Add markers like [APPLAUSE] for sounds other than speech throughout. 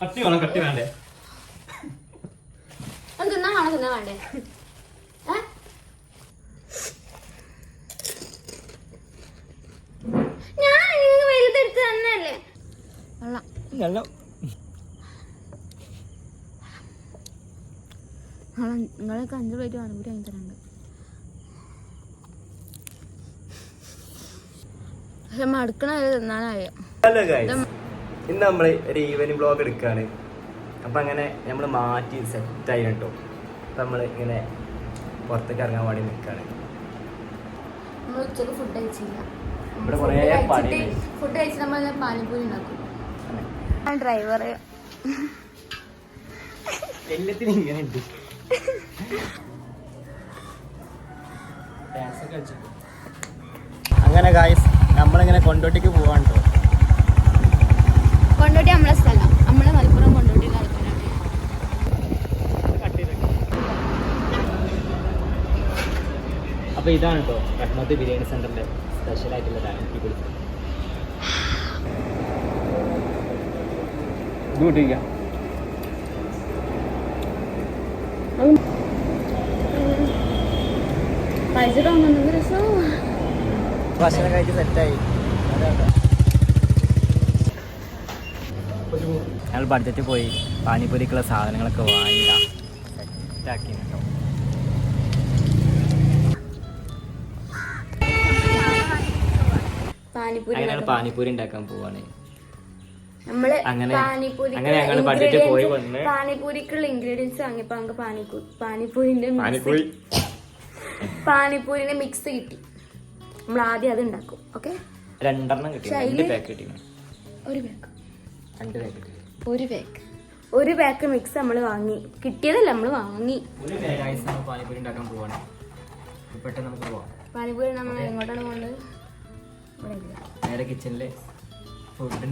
കട്ടി വേണം കട്ടി വേണ്ടേ അത് തിന്നാൻ വേണം തിന്നാൻ വേണ്ടേ? ഞാൻ നിങ്ങൾക്ക് വലുതെടുത്ത് തന്നല്ലേ വെള്ളം. നിങ്ങളൊക്കെ അഞ്ച് പ്ലേറ്റ് വേണം കൂടി വാങ്ങി പക്ഷെ മടുക്കണ വരെ തിന്നാനായോ ഇന്ന് നമ്മൾ ഒരു ഈവനിങ് ബ്ലോഗ് എടുക്കുകയാണ് അപ്പം അങ്ങനെ നമ്മൾ മാറ്റി സെറ്റായി കേട്ടോ. അപ്പം നമ്മൾ ഇങ്ങനെ പുറത്തേക്ക് ഇറങ്ങാൻ വേണ്ടി നിൽക്കുകയാണ് നമ്മൾ ഉച്ചയ്ക്ക് ഫുഡ് കഴിച്ചില്ല. ഇവിടെ കുറേ പണി ഫുഡ് നമ്മൾ പാനിപ്പൂരി ഉണ്ടാക്കും. ഡ്രൈവർ എല്ലാത്തിനും ഇങ്ങനെ ഉണ്ട്. അങ്ങനെ ഗായ്സ് നമ്മളിങ്ങനെ കൊണ്ടോട്ടിക്ക് പോവാണ് കേട്ടോ കൊണ്ടോട്ടി നമ്മളെ സ്ഥലം. നമ്മളെ മലപ്പുറം കൊണ്ടോട്ടി ആൾക്കാരാണ് അപ്പോൾ ഇതാണ് കേട്ടോ റഹ്മത്ത് ബിരിയാണി സെന്ററിന്റെ സ്പെഷ്യൽ ആയിട്ടുള്ള ഡാൻസ് കുറിച്ച് കഴിച്ചിട്ട് വന്നത് രസം ഭക്ഷണം കഴിച്ച് സെറ്റായി ഞങ്ങൾ ബഡ്ജറ്റ് പോയി. പാനിപ്പൂരിക്കുള്ള സാധനങ്ങളൊക്കെ വാങ്ങിയില്ല സെറ്റാക്കി കേട്ടോ പാനിപ്പൂരി ഉണ്ടാക്കാൻ പാനിപ്പൂരി ഉണ്ടാക്കാൻ പോവാണ്. നമ്മൾ അങ്ങനെ- ഞങ്ങൾ budget പോയി വന്ന് പാനിപ്പൂരിക്കുള്ള ഇൻഗ്രീഡിയൻസ് വാങ്ങിയപ്പോ പാനിപ്പൂരി. പാനിപ്പൂരിന്റെ മിക്സ് കിട്ടി. നമ്മൾ ആദ്യം അത് ഉണ്ടാക്കും ഓക്കെ രണ്ടെണ്ണം കിട്ടി പക്ഷേ രണ്ട് പാക്ക് കിട്ടി ഒരു പാക്ക് രണ്ട് പാക്ക് കിട്ടി. ഒരു പാക്ക് ഒരു പാക്ക് മിക്സ് നമ്മൾ വാങ്ങി. കിട്ടിയതല്ല നമ്മൾ വാങ്ങി. പാനിപ്പൂരി ഉണ്ടാക്കാൻ പോവാണ്. പെട്ടെന്ന് നമുക്ക് പോവാം. പാനിപൂരി നമ്മൾ എങ്ങോട്ടാണ് പോകുന്നത്. നേരെ ഫുഡ്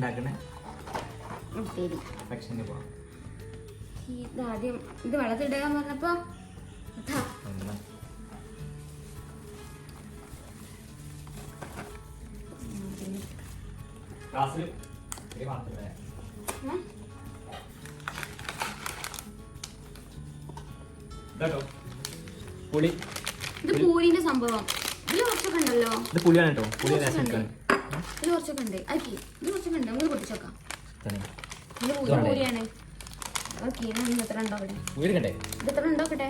സെക്ഷനിൽ പോവാം. ഇത് ഇത് വെള്ളത്തിലിടാൻ പറഞ്ഞപ്പോ ക്ലാസ്സിൽ പുളി. ഇത് പൂരിന്റെ സംഭവം. ഇതിൽ കുറച്ചൊക്കെ ഉണ്ടല്ലോ. ഇത് പുളിയാണ് കേട്ടോ പുളി ഇത് കുറച്ചൊക്കെ ഉണ്ട്. ആക്കി ഇത് കുറച്ചൊക്കെ ഉണ്ട്. നമ്മൾ പൊട്ടിച്ചോക്കാം. ഇത്? പൂരിയാണ്. ഓക്കെ ഇത് എത്ര ഉണ്ടോ ഇവിടെ ഇത് എത്ര ഉണ്ടോക്കട്ടെ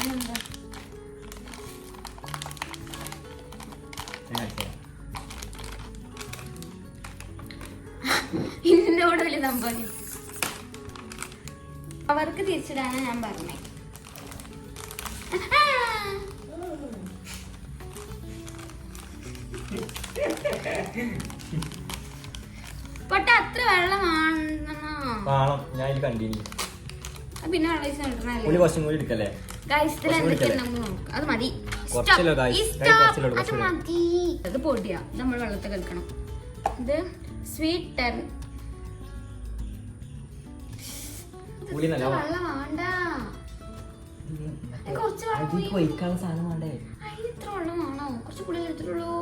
ഇതെന്താ? കൂടെ വലിയ അവർക്ക് തിരിച്ചിടാനാ ഞാൻ പറഞ്ഞേ. പൊട്ട അത്ര വെള്ളമാണെന്നോ? കാണാം ഞാൻ കണ്ടില്ല പിന്നെ വെള്ളം കൂടി എടുക്കല്ലേ? അത് മതി. അത് പൊടിയാ. നമ്മൾ വെള്ളത്തിൽ കളിക്കണം ഇത് സ്വീറ്റ് ടെൻ പുളി നല്ല വെള്ളം വേണ്ട. കുറച്ച് ഒഴിക്കാനുള്ള സാധനം വേണ്ടേ? അതിന് ഇത്ര വെള്ളം വേണോ? കുറച്ച് പുളി എടുത്തിട്ടുള്ളൂ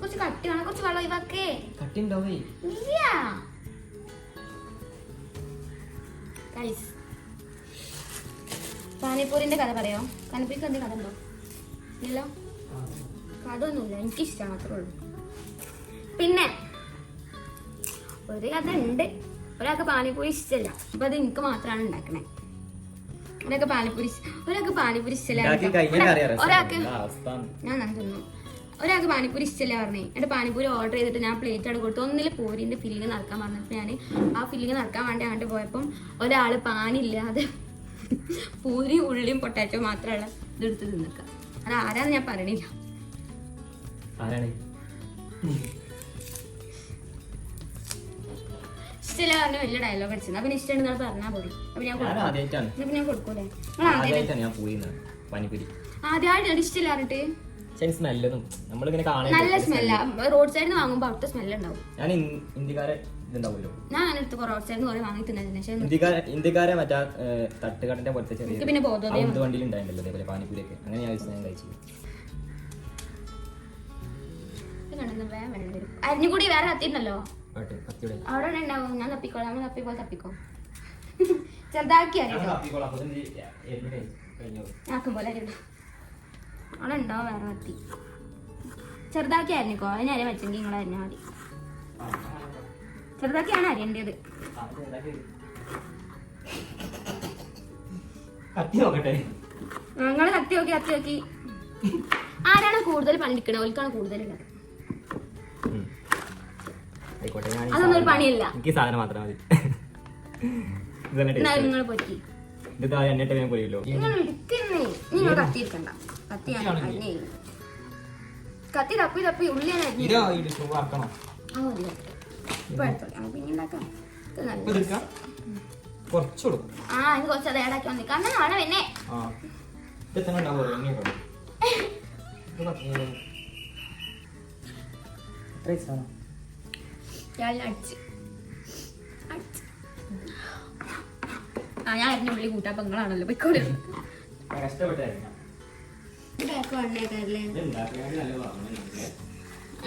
കുറച്ച് കട്ടി വേണം. കുറച്ച് വെള്ളം ഒഴിവാക്കേ. കട്ടി ഉണ്ടാവേ ഇല്ല. പാനിപ്പൂരിന്റെ കഥ പറയോ? പാനിപ്പൂരിക്ക് എന്ത് കഥ ഉണ്ടോ ഇല്ല കഥ ഒന്നുമില്ല എനിക്കിഷ്ടമാണ് അത്രേ ഉള്ളൂ. പിന്നെ ഒരു കഥ ഉണ്ട് ഒരാൾക്ക് പാനിപ്പൂരി ഇഷ്ടമല്ല അപ്പൊ അത് എനിക്ക് മാത്രമാണ് ഉണ്ടാക്കണേ. ഒരാൾക്ക് പാനിപ്പൂരി ഒരാൾക്ക് പാനിപ്പൂരി ഇഷ്ടമല്ല അറിയാം ഒരാൾക്ക് ഞാൻ തോന്നുന്നു തിന്നു. ഒരാൾക്ക് പാനിപ്പൂരി ഇഷ്ടമല്ല പറഞ്ഞേ. എന്റെ പാനിപ്പൂരി ഓർഡർ ചെയ്തിട്ട് ഞാൻ പ്ലേറ്റ് അവിടെ കൊടുത്തു. ഒന്നിൽ പൂരിന്റെ ഫില്ലിങ് നടക്കാൻ പറഞ്ഞപ്പോൾ ഞാൻ ആ ഫില്ലിങ് നടക്കാൻ വേണ്ടി അങ്ങോട്ട് പോയപ്പം ഒരാൾ പാനില്ലാതെ [LAUGHS] പൂരി ഉള്ളിയും പൊട്ടാറ്റോ മാത്രമുള്ള ഇതെടുത്ത് തിന്നിക്ക. അത് ആരാന്ന് ഞാൻ പറയണില്ല. ആരാണ്? ഇഷ്ടമല്ല പറഞ്ഞ വലിയ ഡയലോഗ് അടിച്ചത്. അപ്പൊ ഇഷ്ടമാണ് നിങ്ങൾ പറഞ്ഞാൽ പോയി അപ്പൊ ഞാൻ ഞാൻ കൊടുക്കും ആദ്യമായിട്ടാണ് എന്നിട്ട് ഞാൻ കൊടുക്കൂലേ? നിങ്ങൾ ആദ്യം ആദ്യമായിട്ടാണ് ഞാൻ പോയിന്ന് പനിപ്പുരി ആദ്യമായിട്ട് ഇഷ്ടമില്ല പറഞ്ഞിട്ട്. നമ്മളിങ്ങനെ നല്ല സ്മെല്ല. റോഡ് സൈഡിൽ നിന്ന് വാങ്ങുമ്പോ അവിടുത്തെ സ്മെല്ല് ഉണ്ടാവും. ഞാൻ ഇൻ- ഇന്ത്യക്കാരെ ഇതുണ്ടാവുമല്ലോ. ഞാൻ അങ്ങനെ എടുത്ത് റോഡ് സൈഡിൽ നിന്ന് കുറെ വാങ്ങി തിന്നതിന് പക്ഷേ ഇന്ത്യക്കാരെ ഇന്ത്യക്കാരെ മറ്റാ ഏഹ്, തട്ടുകടന്റെ പോലത്തെ ചെറിയ എനിക്ക് പിന്നെ ബോധോദയം ഔന്ത് വണ്ടിയിൽ ഉണ്ടായിരുന്നല്ലോ അതേപോലെ പാനിപ്പൂരിയൊക്കെ. അങ്ങനെ ഞാൻ ഞാൻ കഴിച്ചു. കണ്ടെന്ന് വേഗം വെള്ളം വരും. അരിഞ്ഞു വേറെ കത്തിയുടെ. അവിടെ ഉണ്ടാവും ഞാൻ തപ്പിക്കോളാം. നമ്മൾ തപ്പിക്കോ തപ്പിക്കോ. [LAUGHS] ചെറുതാക്കി. ആക്കും പോലെ അവിടെ ഉണ്ടാവും വേറെ കത്തി ചെറുതാക്കി അരിഞ്ഞിക്കോ. അതിന് അരി വെച്ചെങ്കിൽ നിങ്ങൾ അരിഞ്ഞാൽ മതി. ചെറുതാക്കിയാണ് അരിയേണ്ടത്. ആ, കത്തി നോക്കട്ടെ. നിങ്ങൾ കത്തി നോക്കി കത്തി നോക്കി. ആരാണ് കൂടുതൽ പണിയെടുക്കണത് ഓൽക്കാണ് കൂടുതൽ. ആയിക്കോട്ടെ ഞാൻ ഈ അതൊന്നും ഒരു സാധനം- പണിയില്ല. എനിക്ക് ഈ സാധനം മാത്രം മതി. ഇത് തന്നെ എന്നാലും നിങ്ങൾ പറ്റി ഇത് ഞാൻ പോയല്ലോ നിങ്ങൾ എടുക്കുന്നേ നിങ്ങൾ കത്തി എടുക്കണ്ട കത്തി ഞാൻ കത്തിയാണോ അരിഞ്ഞേ കത്തി തപ്പി തപ്പി ഇതാ ഇത് ചൂടാക്കണം ആ മതി ഇപ്പൊ എടുത്തോളി നമുക്ക് പിന്നെ ഉണ്ടാക്കാം. ഇത് ഇപ്പൊ നല്ല എടുക്കാം കുറച്ചുള്ളൂ ആ ഇത് കുറച്ച് അത് ഏടാക്കി വേണം പിന്നെ. ആ. ഇത് എത്ര ഉണ്ടാവുമോ എങ്ങനെ എത്ര സാധനം. ഞാൻ അടിച്ച്. അടിച്ച്. ആ ഞാൻ അരിഞ്ഞ ഉള്ളി കൂട്ടാ പെങ്ങളാണല്ലോ പൊയ്ക്കോളി.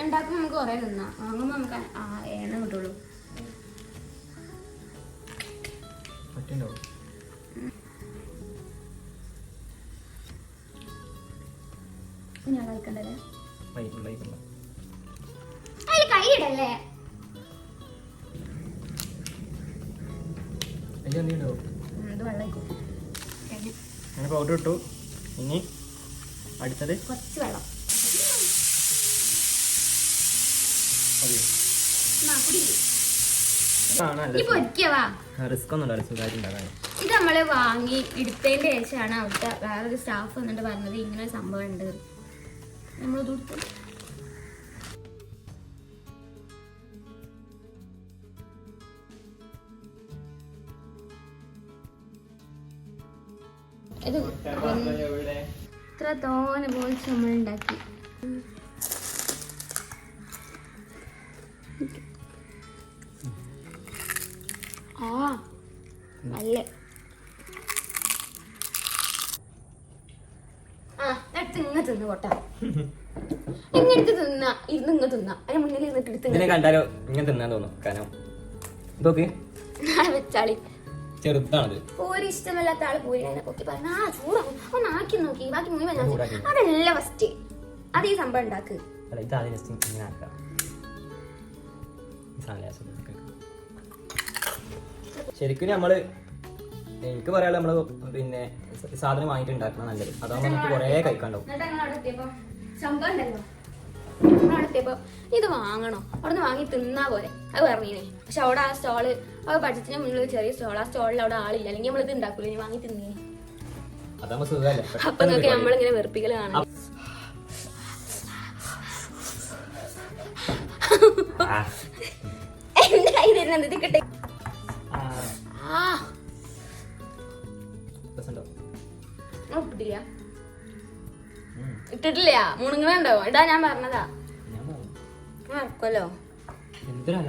ഉണ്ടാക്കുമ്പോൾ നമുക്ക്. കുറേ തിന്നാം. വാങ്ങുമ്പോൾ നമുക്ക് ആ എണ്ണ കിട്ടുള്ളൂ. ഞാൻ കഴിക്കണ്ടല്ലേ കൈ ഇടല്ലേ അങ്ങനെ പൗഡർ ഇട്ടു. ഇനി അടുത്തത്? കുറച്ച് വെള്ളം. റിസ്ക് ഒന്നും ഉണ്ടാവില്ല സുഖമായിട്ട് ഇത് നമ്മൾ വാങ്ങി എടുത്തതിന്റെ ശേഷമാണ് അവിടുത്തെ വേറൊരു സ്റ്റാഫ് വന്നിട്ട് പറഞ്ഞത് ഇങ്ങനെ സംഭവം ഉണ്ട്. നമ്മൾ ഇത് ഇത്ര തോന പോയിച്ച് നമ്മൾ ഉണ്ടാക്കി. ആ നല്ല. ആ എടുത്ത് ഇങ്ങ തിന്നു കൊട്ടാ ഇങ്ങെടുത്ത് തിന്ന ഇരുന്ന് ഇങ്ങ തിന്ന. അതിന് മുന്നിൽ ഇരുന്നിട്ട് എടുത്ത് ഇതിനെ കണ്ടാലോ ഇങ്ങനെ തിന്നാൻ തോന്നും. കാരണം ഇതൊക്കെ ഇങ്ങനെ [LAUGHS] വെച്ചാളി. ചെറുതാണത്. പൂരി ഇഷ്ടമല്ലാത്ത ആൾ പൂരി അതിനെ പൊക്കി പറഞ്ഞു ആ ചൂടാവും ഒന്ന് ആക്കി നോക്കി. ബാക്കി മുഴുവൻ ഞാൻ. ചെയ്യും. അതല്ല ഫസ്റ്റ് അത് ഈ സംഭവം ഉണ്ടാക്ക്. അല്ല ഇത് ആദ്യം ജസ്റ്റ് ഇങ്ങനെ ആക്കാം ഈ സാധനം ലേശം ഇതൊക്കെ ആക്കാം. ശരിക്കും നമ്മൾ എനിക്ക് പറയാനുള്ള നമ്മൾ പിന്നെ സ- സാധനം വാങ്ങിയിട്ട് ഉണ്ടാക്കണം നല്ലത്. അതാകുമ്പോൾ നമുക്ക് കുറേ കഴിക്കാണ്ടാവും എന്നിട്ട് ഞങ്ങൾ അവിടെ എത്തിയപ്പോ? സംഭവം ഉണ്ടല്ലോ. ഞങ്ങൾ അവിടെ എത്തിയപ്പോ? ഇത് വാങ്ങണോ? അവിടെ നിന്ന് വാങ്ങി തിന്നാ പോലെ. അത് പറഞ്ഞേ പക്ഷെ അവിടെ ആ സ്റ്റോൾ അത് ബഡ്ജറ്റിന് മുന്നിൽ ചെറിയ സ്റ്റോൾ ആ സ്റ്റോളിൽ അവിടെ ആളില്ല. അല്ലെങ്കിൽ നമ്മൾ ഇത് ഉണ്ടാക്കൂല ഇനി വാങ്ങി തിന്നേ അപ്പൊ നോക്കി നമ്മളിങ്ങനെ വെറുപ്പിക്കൽ കാണാം. എന്തായി തരുന്നത് ഇത് കിട്ടെ. ആ. ഇട്ടില്ല ഇട്ടിട്ടില്ല. മുണുങ്ങണുണ്ടോ? ഇടാ ഞാൻ പറഞ്ഞതാ. മറക്കുമല്ലോ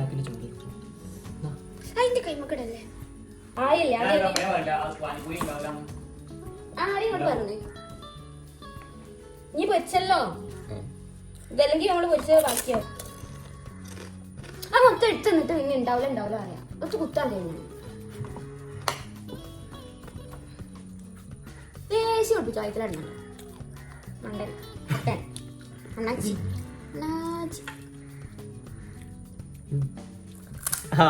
അതിന്റെ കൈമക്കടല്ലേ? ആയില്ല? ആരും ഇങ്ങോട്ട് പറഞ്ഞു. നീ പൊരിച്ചല്ലോ? ഇതല്ലെങ്കിൽ നമ്മൾ പൊരിച്ചത് ബാക്കിയോ. ആ മൊത്തം എടുത്ത് നിന്നിട്ട് പിന്നെ ഉണ്ടാവില്ല ഉണ്ടാവില്ല അറിയാം കുത്താതെ ഞാൻ ദേശീയ ഒട്ടിച്ചു ആയിരത്തിലെണ്ണ മണ്ടൻ. കുട്ടൻ അണ്ണാച്ചി. അണ്ണാച്ചി. ആ.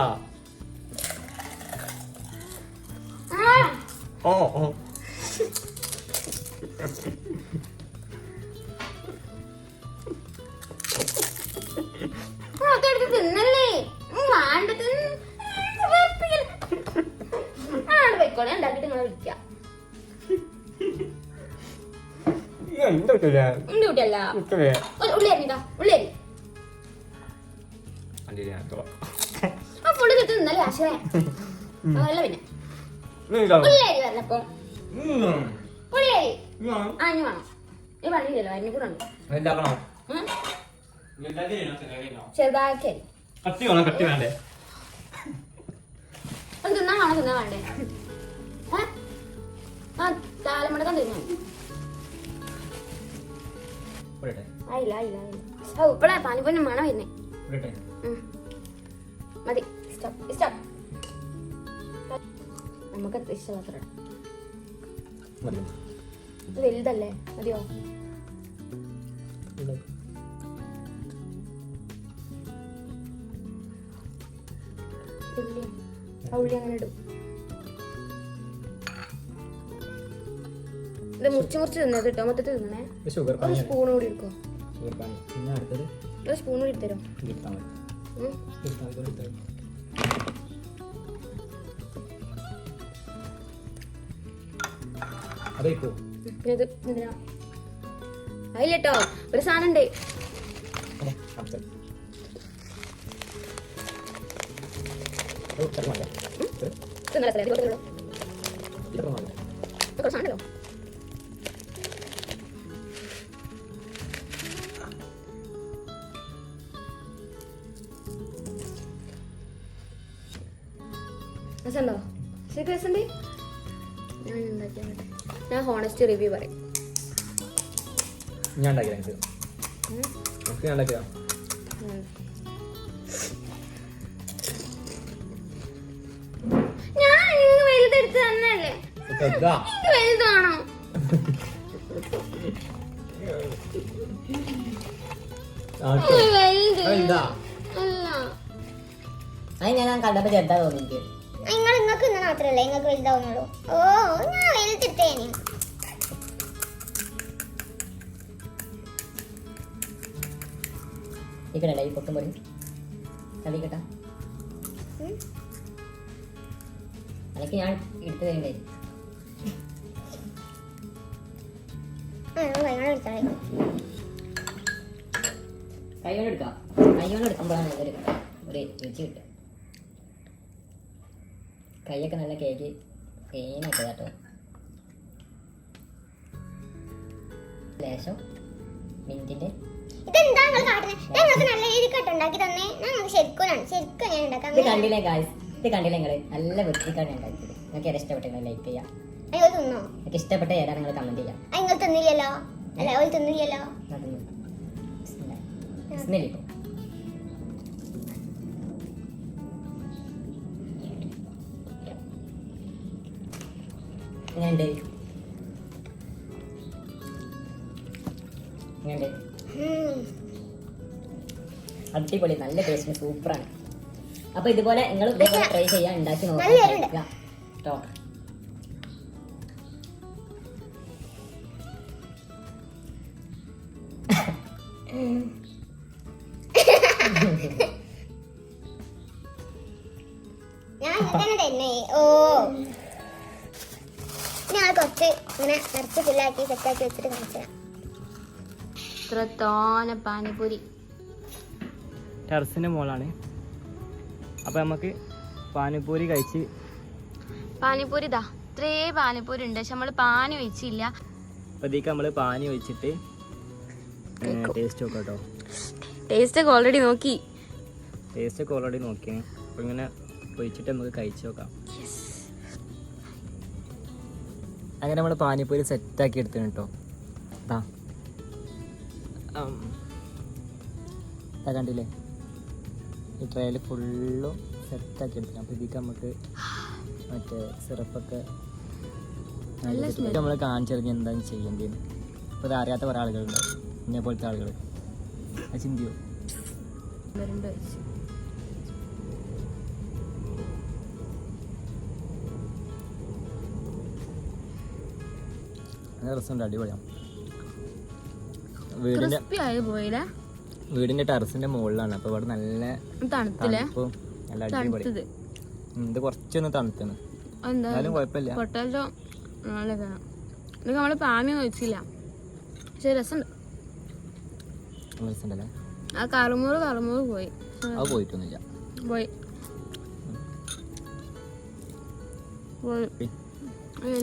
ഓ ഓ. അതെടുത്ത് തിന്നല്ലേ? ഉം, വേണ്ട തിന്ന്. വെറുപ്പിക്കൽ. ആ, അവിടെ പോയിക്കോളെ. ഉണ്ടാക്കിട്ട് നിങ്ങളെ വിളിക്കാം. ഉണ്ടി കുട്ടിയല്ല കുട്ടല്ലേ ഒരു ഉള്ളി അരിഞ്ഞിട്ടാ ഉള്ളി അരി. ആശയ അതല്ല പിന്നെ. വേണം ഈ കൂടെ ഉണ്ട് അരി കട്ടി വേണം കട്ടി വേണ്ടേ? അത് തിന്നാൻ വേണം തിന്നാൻ വേണ്ടേ? ഏ? ആ താലമുടക്കം തിന്നാൻ പോരട്ടെ ആ ആയില്ല ആയില്ല ആയില്ല. ഓ ഇപ്പഴാ പാനിപ്പൂരിന് മണം വരുന്നേ. മതി സ്റ്റോപ്പ് സ്റ്റോപ്പ് നമുക്ക്. ഇത് വലുതല്ലേ? മതിയോ. ഉള്ളി. ആ ഉള്ളി അങ്ങനെ ഇടും. ഇത് മുറിച്ച് മുറിച്ച് തിന്നത് കേട്ടോ. മൊത്തത്തിൽ തിന്നണേ. ഒരു സ്പൂൺ കൂടി എടുക്കോ? ഒരു സ്പൂൺ കൂടി എടുത്തരോ? അതില്ലട്ടോ ഒരു സാധനം ഉണ്ട് അതെ ഞാൻ ഹോണസ്റ്റ് റിവ്യൂ പറയും. ഞാൻ ഞാൻ ഞാൻ വലുതെടുത്ത് തന്നല്ലേ അത് കണ്ടപ്പോ ചെറുതാ തോന്നിട്ട് നിങ്ങൾ നിങ്ങൾക്ക് ഇന്ന് നിങ്ങൾക്ക് വലുതാവുന്നുള്ളൂ? ഓ ഞാൻ വലുതിട്ടേനെ. ഇക്കടല്ല ഈ പൊട്ടും പൊടി? കളിക്കട്ടാ അതൊക്കെ ഞാൻ എടുത്തു തരണ്ടേ? കൈയോടെ എടുക്കാം എടുക്കുമ്പോഴാണ് ഒരു ഒരു രുചി കിട്ടുക. കൈയൊക്കെ നല്ല കേക്ക് ക്ലീനാക്കി കേട്ടോ. ലേശം ഇത് കണ്ടില്ലേ ഗായ്സ് ഇത് കണ്ടില്ലേ നിങ്ങൾ? നല്ല വൃത്തിക്കാണ് ഉണ്ടാക്കിയത്. നിങ്ങൾക്ക് ഏതാ ഇഷ്ടപ്പെട്ടെങ്കിൽ ലൈക്ക് ചെയ്യാം. അയ്യോ തിന്നോ? നിങ്ങൾക്ക് ഇഷ്ടപ്പെട്ട ഏതാ നിങ്ങൾ കമന്റ് ചെയ്യാം. നിങ്ങൾ തിന്നില്ലല്ലോ? അല്ല ഓൾ തിന്നില്ലല്ലോ? സ്മെല്ലിപ്പോ ഇങ്ങനെ ഉം. അടിപൊളി നല്ല ടേസ്റ്റ് സൂപ്പറാണ്. അപ്പൊ ഇതുപോലെ നിങ്ങൾ ഇതുപോലെ ട്രൈ ചെയ്യാൻ ഉണ്ടാക്കി നോക്കാം. കേട്ടോ? ഞാൻ ഇങ്ങനെ ഓ. കുറച്ച് ഇങ്ങനെ നിറച്ച് ഫില്ലാക്കി സെറ്റാക്കി വെച്ചിട്ട് കാണിച്ചു ഇത്ര തോന പാനിപൂരി ടെറസിന്റെ മോളാണ്. അപ്പൊ നമുക്ക് പാനിപ്പൂരി കഴിച്ച് പാനിപ്പൂരി ഇതാ. ഇത്രേ പാനിപ്പൂരി ഉണ്ട്. പക്ഷെ നമ്മൾ പാനി ഒഴിച്ചില്ല. നമ്മൾ പാനി ഒഴിച്ചിട്ട് ടേസ്റ്റ് നോക്കാം കേട്ടോ ടേസ്റ്റ് ഒക്കെ ഓൾറെഡി നോക്കി. ടേസ്റ്റ് ഒക്കെ ഓൾറെഡി നോക്കി. അപ്പൊ ഇങ്ങനെ ഒഴിച്ചിട്ട് നമുക്ക് കഴിച്ചു നോക്കാം. അങ്ങനെ നമ്മൾ പാനിപ്പൂരി സെറ്റാക്കി എടുത്തിന് കേട്ടോ. അതാ കണ്ടില്ലേ? ഈ ട്രയൽ ഫുള്ളും സെറ്റാക്കി എടുക്കണം അപ്പോൾ ഇതിക്ക് നമുക്ക് മറ്റേ സിറപ്പൊക്കെ. നമ്മൾ കാണിച്ചറിഞ്ഞ് എന്താണ് ചെയ്യേണ്ടതെന്ന് അപ്പോൾ ഇത് അറിയാത്ത കുറേ ആളുകളുണ്ട്. എന്നെ പോലത്തെ ആളുകൾ ചിന്തിയോ രസമുണ്ട് അടിപൊളിയാണ് വീടിന്റെ വീടിന്റെ ടെറസിന്റെ മുകളിലാണ് അപ്പൊ ഇവിടെ നല്ല തണുപ്പും നല്ല അടിപൊളി. ഇത് കുറച്ചൊന്ന് തണുത്താണ്. എന്തായാലും എന്നാലും കുഴപ്പമില്ല. നമ്മൾ പക്ഷെ രസമുണ്ട്. രസമുണ്ടല്ലേ? ആ കറുമൂറ് കറുമൂറ് പോയി. അത് പോയിട്ടൊന്നുമില്ല. പോയി.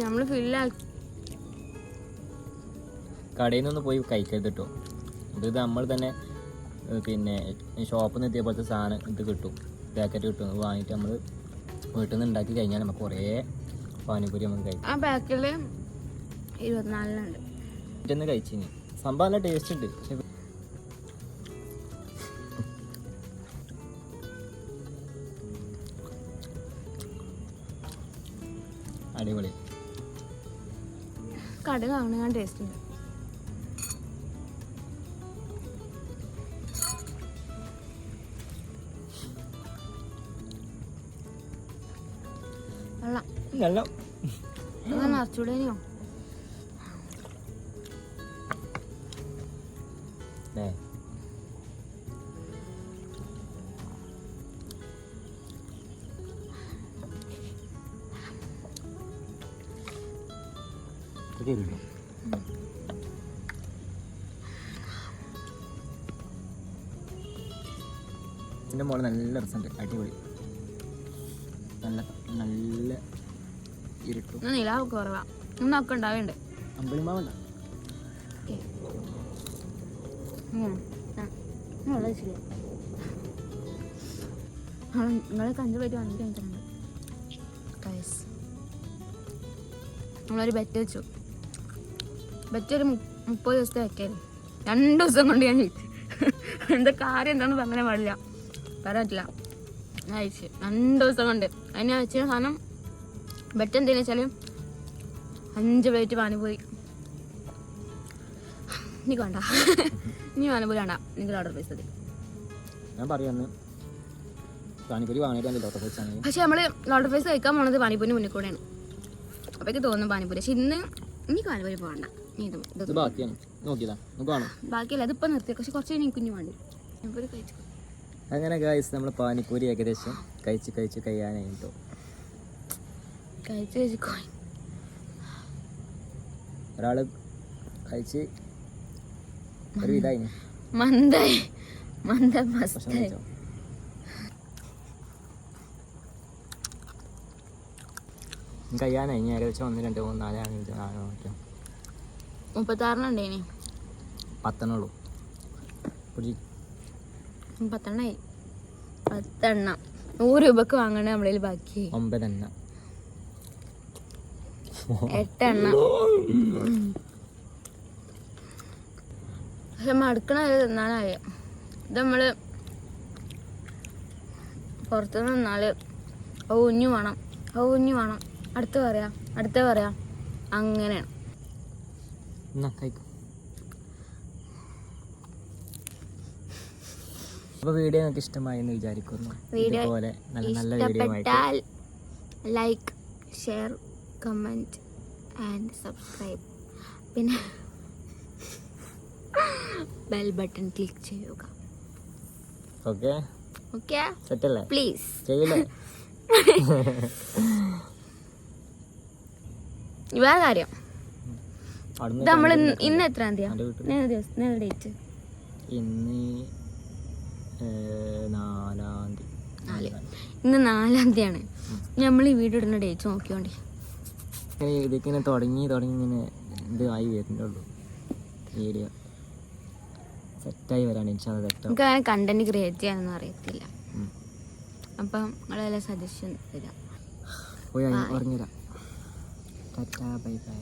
നമ്മൾ ഫില്ലാക്കി കടയിൽ നിന്ന് പോയി കഴിക്കരുത് കേട്ടോ ഇത് നമ്മൾ തന്നെ പിന്നെ ഷോപ്പിൽ നിന്ന് ഇതേപോലത്തെ സാധനം ഇത് കിട്ടും. പാക്കറ്റ് കിട്ടും. വാങ്ങിയിട്ട് നമ്മൾ വീട്ടിൽ നിന്ന് ഉണ്ടാക്കി കഴിഞ്ഞാൽ നമുക്ക് കുറേ പാനിപ്പൂരി നമുക്ക് കഴിക്കും. ആ പാക്കിൽ ഇരുപത്തിനാലിനുണ്ട്. വീട്ടിൽ കഴിച്ചിനി. സംഭവം നല്ല ടേസ്റ്റ് ഉണ്ട്. അടിപൊളി. കടുകാണ് ഞാൻ ടേസ്റ്റ് ഉണ്ട്. വെള്ളം ഇത് തരുമല്ലോ ഇതിന്റെ മോൾ നല്ല രസമുണ്ട്. അടിപൊളി. ഇരുട്ടും ഇന്ന് നിലാവ് കുറവാ. ഇന്നൊക്കെ ഉണ്ടാവുന്നുണ്ട് അമ്പിളിമാവണ്ട നിങ്ങളെ കഞ്ചു പറ്റി വന്നിട്ട് കഴിഞ്ഞിട്ടുണ്ട് നമ്മളൊരു ബെറ്റ് വെച്ചു. ബെറ്റ് ഒരു മുപ്പത് ദിവസത്തെ വെക്കായിരുന്നു രണ്ട് ദിവസം കൊണ്ട് ഞാൻ എന്താ കാര്യം എന്താണെന്ന് പറയാൻ പാടില്ല. പറയാൻ പറ്റില്ല. ഞാൻ അയച്ചു രണ്ട് ദിവസം കൊണ്ട്. അതിന് വെച്ച സാധനം ബെറ്റ് എന്തെന്ന് വെച്ചാൽ അഞ്ച് പ്ലേറ്റ് പാനിപൂരി എനിക്ക് വേണ്ട. നീ പാനിപൂരി വേണ്ട. നിങ്ങൾ ഓർഡർ പൈസ തരും ഞാൻ പറയാന്ന് പാനിപ്പൂരി പക്ഷെ നമ്മൾ ലോട്ടർ ഫേസ് കഴിക്കാൻ പോണത് പാനിപ്പൂരിന് മുന്നിൽ കൂടെയാണ്. അപ്പോഴേക്ക് തോന്നും പാനിപ്പൂരി. പക്ഷെ ഇന്ന് എനിക്ക് പാനിപ്പൂരി പോകണ്ട ബാക്കിയല്ല അതിപ്പോ നിർത്തി. പക്ഷെ കുറച്ച് കഴിഞ്ഞ് കുഞ്ഞു വേണ്ടി. അങ്ങനെ ഗായ്സ് നമ്മൾ പാനിപ്പൂരി ഏകദേശം കഴിച്ച് കഴിച്ച് കഴിയാനായി കേട്ടോ കഴിച്ച് കഴിച്ച് കോയി ഒരാൾ കഴിച്ച് ഒരു ഇതായി മന്ദായി. മന്ദ ഭക്ഷണം മസ്തായി. കഴിച്ചോ ഇനി കഴിയാനായി ഇനി ഏകദേശം ഒന്ന് രണ്ട് മൂന്ന് നാല് അഞ്ച് നാല് മുപ്പത്താറിനുണ്ടേ പത്തെണ്ണുള്ളൂ. പത്തെണ്ണായി. പത്തെണ്ണം. നൂറ് രൂപക്ക് വാങ്ങണേ നമ്മളിൽ ബാക്കി. ഒമ്പതെണ്ണ. എട്ടെണ്ണം. പക്ഷെ മടുക്കണ വരെ തിന്നാനായ. ഇത് നമ്മൾ പുറത്ത് നിന്നാൽ ഓ വേണം. ഓ വേണം. അടുത്ത് പറയാം. അടുത്ത പറയാം. അങ്ങനെയാണ്. വീഡിയോ നിങ്ങൾക്ക് ഇഷ്ടമായി എന്ന് വിചാരിക്കുന്നു. വീഡിയോ നല്ല നല്ല video like share comment and subscribe പിന്നെ ബെൽ ബട്ടൺ ക്ലിക്ക് ചെയ്യുക. ഓക്കെ ഓക്കെ സെറ്റല്ലേ? പ്ലീസ് ചെയ്യില്ലേ? [LAUGHS] വേറെ കാര്യം. നമ്മൾ ഇന്ന് എത്രാം തീയതി ദിവസം? ഡേറ്റ് ഇന്ന് നാലാം തീയതി. ഇന്ന് നാലാം തീയതിയാണ്. നമ്മൾ ഈ വീട് ഇടുന്ന ഡേറ്റ് നോക്കിയോണ്ടി. ഇങ്ങനെ ഇതിങ്ങനെ തുടങ്ങി തുടങ്ങി ഇങ്ങനെ ഇത് ആയി വരുന്നുള്ളൂ. വീഡിയോ സെറ്റായി വരാണ്. ഇൻഷാല്ല സെറ്റ് നമുക്ക് അങ്ങനെ കണ്ടന്റ് ക്രിയേറ്റ് ചെയ്യാനൊന്നും അറിയത്തില്ല. അപ്പം നിങ്ങളെല്ലാം സജഷൻ തരാം. പോയി പറഞ്ഞുതരാം ടാറ്റാ ബൈ ബൈ.